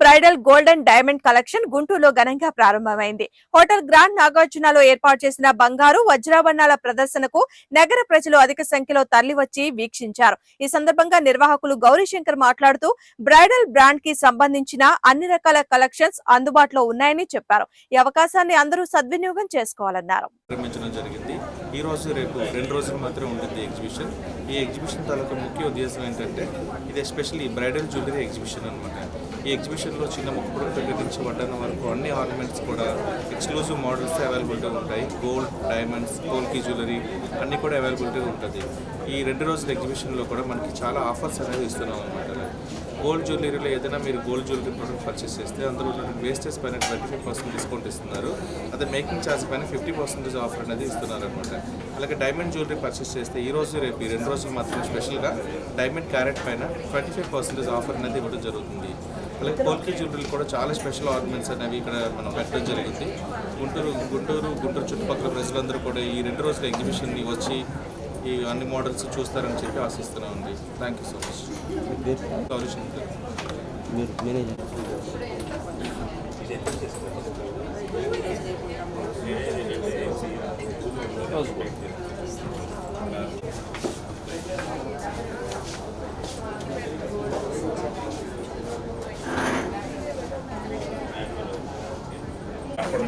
Bridal golden diamond collection గుంటూరులో ఘనంగా ప్రారంభమైంది. హోటల్ గ్రాండ్ నాగార్జునలో ఏర్పాటు చేసిన బంగారు వజ్రాభరణాల ప్రదర్శనకు నగర ప్రజలు అధిక సంఖ్యలో తరలివచ్చి వీక్షించారు. ఈ సందర్భంగా నిర్వాహకులు గౌరీశంకర్ మాట్లాడుతూ బ్రైడల్ బ్రాండ్కి సంబంధించిన అన్ని రకాల కలెక్షన్స్ అందుబాటులో ఉన్నాయని చెప్పారు. ఈ అవకాశాన్ని అందరూ సద్వినియోగం చేసుకోవాలన్నారు. ఈ రోజు రేపు రెండు రోజులు మాత్రమే ఉంటుంది ఎగ్జిబిషన్. ఈ ఎగ్జిబిషన్ తాలూకా ముఖ్య ఉద్దేశం ఏంటంటే ఇది ఎస్పెషల్లీ బ్రైడల్ జ్యువెలరీ ఎగ్జిబిషన్ అనమాట ఈ ఎగ్జిబిషన్లో చిన్న ముక్కుపుడు దగ్గర నుంచి వడ్డన వరకు అన్ని ఆర్నమెంట్స్ కూడా ఎక్స్క్లూజివ్ మోడల్స్ అవైలబిలిటీ ఉంటాయి. గోల్డ్ డైమండ్స్ కోల్కి జ్యువెలరీ అన్నీ కూడా అవైలబిలిటీ ఉంటుంది. ఈ రెండు రోజుల ఎగ్జిబిషన్లో కూడా మనకి చాలా ఆఫర్స్ అనేవి ఇస్తున్నాం అనమాట గోల్డ్ జ్యువెలరీలో ఏదైనా మీరు గోల్డ్ జ్యువెలరీ ప్రోడక్ట్ పర్చేస్ చేస్తే అందులో ఉన్నటువంటి వేస్టేజ్ పైన ట్వంటీ ఫైవ్ పర్సెంట్ డిస్కౌంట్ ఇస్తున్నారు. అదే మేకింగ్ ఛార్జ్ పైన ఫిఫ్టీ పర్సెంటేజ్ ఆఫర్ అనేది ఇస్తున్నారు అనమాట అలాగే డైమండ్ జ్యువెలరీ పర్చేస్ చేస్తే ఈ రోజు రేపు ఈ రెండు రోజులు మాత్రం స్పెషల్గా డైమండ్ క్యారెట్ పైన ట్వంటీ ఫైవ్ పర్సెంటేజ్ ఆఫర్ అనేది ఇవ్వడం జరుగుతుంది. అలాగే కోల్కి జ్యువెలరీ కూడా చాలా స్పెషల్ ఆర్నమెంట్స్ అనేవి ఇక్కడ మనం పెట్టడం జరిగింది గుంటూరు గుంటూరు గుంటూరు చుట్టుపక్కల ప్రజలందరూ కూడా ఈ రెండు రోజుల ఎగ్జిబిషన్ని వచ్చి ఈ అన్ని మోడల్స్ చూస్తారని చెప్పి ఆశిస్తున్నామండి thank you so much Shankar మీరు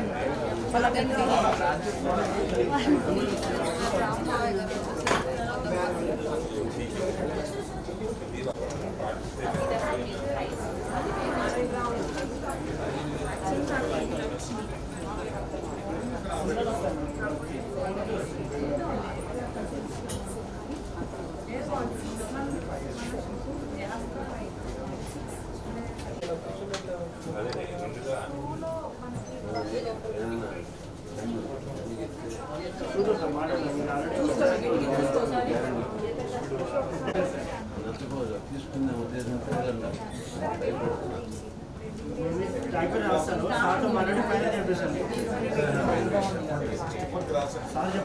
మేనేజర్ తీసుకునే ఉద్దేశంతో ట్రాక్టర్ రాస్తాను సార్తో మాట్లాడి పైన చేపిస్తాను సార్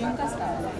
Nunca estaba.